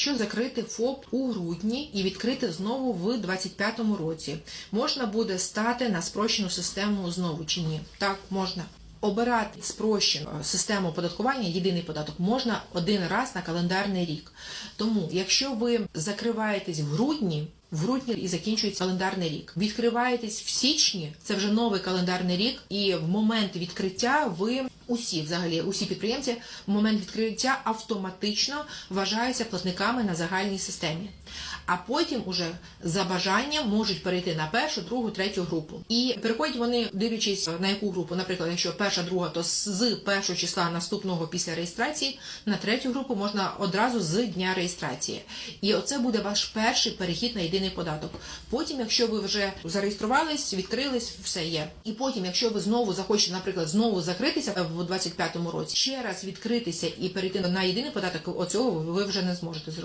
Що закрити ФОП у грудні і відкрити знову в 2025 році, можна буде стати на спрощену систему знову чи ні? Так, можна. Обирати спрощену систему оподаткування, єдиний податок, можна один раз на календарний рік. Тому, якщо ви закриваєтесь в грудні, в грудні і закінчується календарний рік. Відкриваєтесь в січні, це вже новий календарний рік, і в момент відкриття ви усі, взагалі, усі підприємці, в момент відкриття автоматично вважаються платниками на загальній системі. А потім уже за бажанням можуть перейти на першу, другу, третю групу. І переходять вони, дивлячись на яку групу, наприклад, якщо перша, друга, то з першого числа наступного після реєстрації на третю групу можна одразу з дня реєстрації. І оце буде ваш перший перехід на єдиний податок. Потім, якщо ви вже зареєструвались, відкрились, все є. І потім, якщо ви знову захочете, наприклад, знову закритися в 25-му році, ще раз відкритися і перейти на єдиний податок, оцього ви вже не зможете зробити.